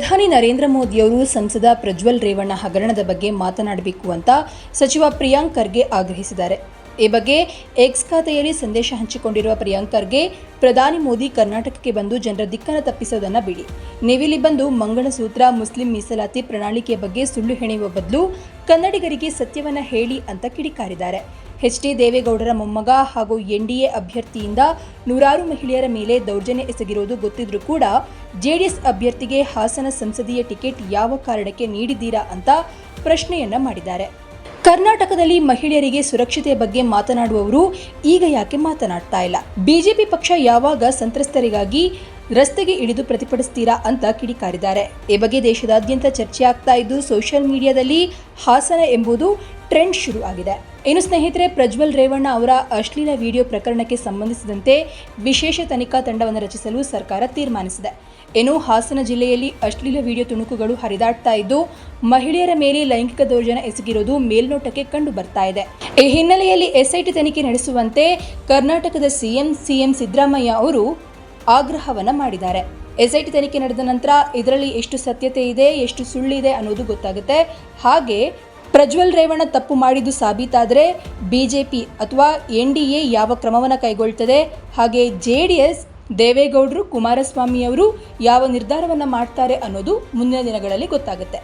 ಪ್ರಧಾನಿ ನರೇಂದ್ರ ಮೋದಿಯವರು ಸಂಸದ ಪ್ರಜ್ವಲ್ ರೇವಣ್ಣ ಹಗರಣದ ಬಗ್ಗೆ ಮಾತನಾಡಬೇಕು ಅಂತ ಸಚಿವ ಪ್ರಿಯಾಂಕ್ ಖರ್ಗೆ ಆಗ್ರಹಿಸಿದ್ದಾರೆ. ಈ ಬಗ್ಗೆ ಎಕ್ಸ್ ಖಾತೆಯಲ್ಲಿ ಸಂದೇಶ ಹಂಚಿಕೊಂಡಿರುವ ಪ್ರಿಯಾಂಕರ್ಗೆ ಪ್ರಧಾನಿ ಮೋದಿ ಕರ್ನಾಟಕಕ್ಕೆ ಬಂದು ಜನರ ದಿಕ್ಕನ್ನು ತಪ್ಪಿಸೋದನ್ನ ಬಿಡಿ. ನೀವಿಲ್ಲಿ ಬಂದು ಮಂಗಳಸೂತ್ರ, ಮುಸ್ಲಿಂ ಮೀಸಲಾತಿ ಪ್ರಣಾಳಿಕೆಯ ಬಗ್ಗೆ ಸುಳ್ಳು ಹೆಣೆಯುವ ಬದಲು ಕನ್ನಡಿಗರಿಗೆ ಸತ್ಯವನ್ನ ಹೇಳಿ ಅಂತ ಕಿಡಿಕಾರಿದ್ದಾರೆ. ಎಚ್ ಡಿ ದೇವೇಗೌಡರ ಮೊಮ್ಮಗ ಹಾಗೂ ಎನ್ಡಿಎ ಅಭ್ಯರ್ಥಿಯಿಂದ ನೂರಾರು ಮಹಿಳೆಯರ ಮೇಲೆ ದೌರ್ಜನ್ಯ ಎಸಗಿರುವುದು ಗೊತ್ತಿದ್ರೂ ಕೂಡ ಜೆಡಿಎಸ್ ಅಭ್ಯರ್ಥಿಗೆ ಹಾಸನ ಸಂಸದೀಯ ಟಿಕೆಟ್ ಯಾವ ಕಾರಣಕ್ಕೆ ನೀಡಿದ್ದೀರಾ ಅಂತ ಪ್ರಶ್ನೆಯನ್ನ ಮಾಡಿದ್ದಾರೆ. ಕರ್ನಾಟಕದಲ್ಲಿ ಮಹಿಳೆಯರಿಗೆ ಸುರಕ್ಷತೆಯ ಬಗ್ಗೆ ಮಾತನಾಡುವವರು ಈಗ ಯಾಕೆ ಮಾತನಾಡ್ತಾ ಇಲ್ಲ? ಬಿಜೆಪಿ ಪಕ್ಷ ಯಾವಾಗ ಸಂತ್ರಸ್ತರಿಗಾಗಿ ರಸ್ತೆಗೆ ಇಳಿದು ಪ್ರತಿಭಟಿಸ್ತೀರಾ ಅಂತ ಕಿಡಿಕಾರಿದ್ದಾರೆ. ಈ ಬಗ್ಗೆ ದೇಶದಾದ್ಯಂತ ಚರ್ಚೆ ಆಗ್ತಾ ಇದ್ದು, ಸೋಷಿಯಲ್ ಮೀಡಿಯಾದಲ್ಲಿ ಹಾಸನ ಎಂಬುದು ಟ್ರೆಂಡ್ ಶುರು ಆಗಿದೆ ಇನ್ನು ಸ್ನೇಹಿತರೆ, ಪ್ರಜ್ವಲ್ ರೇವಣ್ಣ ಅವರ ಅಶ್ಲೀಲ ವಿಡಿಯೋ ಪ್ರಕರಣಕ್ಕೆ ಸಂಬಂಧಿಸಿದಂತೆ ವಿಶೇಷ ತನಿಖಾ ತಂಡವನ್ನು ರಚಿಸಲು ಸರ್ಕಾರ ತೀರ್ಮಾನಿಸಿದೆ. ಇನ್ನು ಹಾಸನ ಜಿಲ್ಲೆಯಲ್ಲಿ ಅಶ್ಲೀಲ ವಿಡಿಯೋ ತುಣುಕುಗಳು ಹರಿದಾಡ್ತಾ ಇದ್ದು, ಮಹಿಳೆಯರ ಮೇಲೆ ಲೈಂಗಿಕ ದೌರ್ಜನ್ಯ ಎಸಗಿರೋದು ಮೇಲ್ನೋಟಕ್ಕೆ ಕಂಡು ಬರ್ತಾ ಇದೆ. ಈ ಹಿನ್ನೆಲೆಯಲ್ಲಿ ಎಸ್ಐಟಿ ತನಿಖೆ ನಡೆಸುವಂತೆ ಕರ್ನಾಟಕದ ಸಿಎಂ ಸಿಎಂ ಸಿದ್ದರಾಮಯ್ಯ ಅವರು ಆಗ್ರಹವನ್ನು ಮಾಡಿದ್ದಾರೆ. ಎಸ್ಐಟಿ ತನಿಖೆ ನಡೆದ ನಂತರ ಇದರಲ್ಲಿ ಎಷ್ಟು ಸತ್ಯತೆ ಇದೆ, ಎಷ್ಟು ಸುಳ್ಳಿದೆ ಅನ್ನೋದು ಗೊತ್ತಾಗುತ್ತೆ. ಹಾಗೆ ಪ್ರಜ್ವಲ್ ರೇವಣ್ಣ ತಪ್ಪು ಮಾಡಿದ್ದು ಸಾಬೀತಾದರೆ ಬಿಜೆಪಿ ಅಥವಾ ಎನ್ ಡಿ ಎ ಯಾವ ಕ್ರಮವನ್ನು ಕೈಗೊಳ್ತದೆ? ಹಾಗೆ ಜೆ ಡಿ ಎಸ್ ದೇವೇಗೌಡರು, ಕುಮಾರಸ್ವಾಮಿ ಅವರು ಯಾವ ನಿರ್ಧಾರವನ್ನು ಮಾಡ್ತಾರೆ ಅನ್ನೋದು ಮುಂದಿನ ದಿನಗಳಲ್ಲಿ ಗೊತ್ತಾಗುತ್ತೆ.